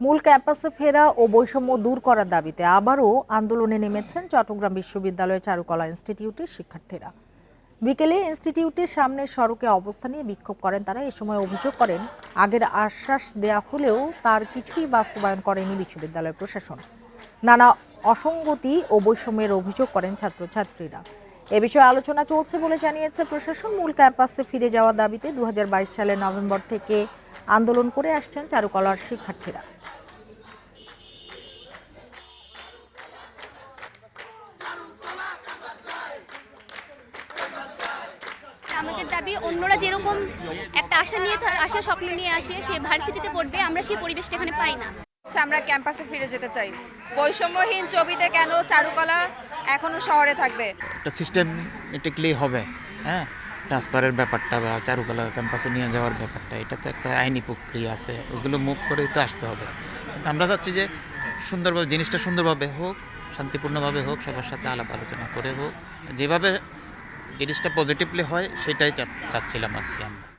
মূল ক্যাম্পাসে ফেরা ও বৈষম্য দূর করার দাবিতে আবারও আন্দোলনে নেমেছেন চট্টগ্রাম বিশ্ববিদ্যালয়ের চারুকলা ইনস্টিটিউটের শিক্ষার্থীরা। বিকেলে ইনস্টিটিউটের সামনে সড়কে অবস্থান নিয়ে বিক্ষোভ করেন তারা। এ সময় অভিযোগ করেন, আগের আশ্বাস দেয়া হলেও তার কিছুই বাস্তবায়ন করেনি বিশ্ববিদ্যালয় প্রশাসন। নানা অসঙ্গতি ও বৈষম্যের অভিযোগ করেন ছাত্রছাত্রীরা। এ বিষয়ে আলোচনা চলছে বলে জানিয়েছে প্রশাসন। মূল ক্যাম্পাসে ফিরে যাওয়ার দাবিতে দু হাজার বাইশ সালের নভেম্বর থেকে আন্দোলন করে আসছেন চারুকলার শিক্ষার্থীরা। আমাদের দাবি অন্যরা যেরকম একটা আশা নিয়ে আশা স্বপ্ন নিয়ে আসে সে ভার্সিটিতে পড়বে আমরা সেই পরিবেশটা এখানে পাই না। হচ্ছে আমরা ক্যাম্পাসে ফিরে যেতে চাই। বৈষম্যহীন ছবিতে কেন চারুকলা এখনও শহরে থাকবে? একটা সিস্টেমেটিকলি হবে হ্যাঁ? ট্রান্সফারের ব্যাপারটা বা চারুকলা ক্যাম্পাসে নিয়ে যাওয়ার ব্যাপারটা, এটা তো একটা আইনি প্রক্রিয়া আছে, ওগুলো মুখ করেই তো আসতে হবে। কিন্তু আমরা চাচ্ছি যে সুন্দরভাবে, জিনিসটা সুন্দরভাবে হোক, শান্তিপূর্ণভাবে হোক, সবার সাথে আলাপ আলোচনা করে হোক, যেভাবে জিনিসটা পজিটিভলি হয়, সেটাই চাচ্ছিলাম আর কি আমরা।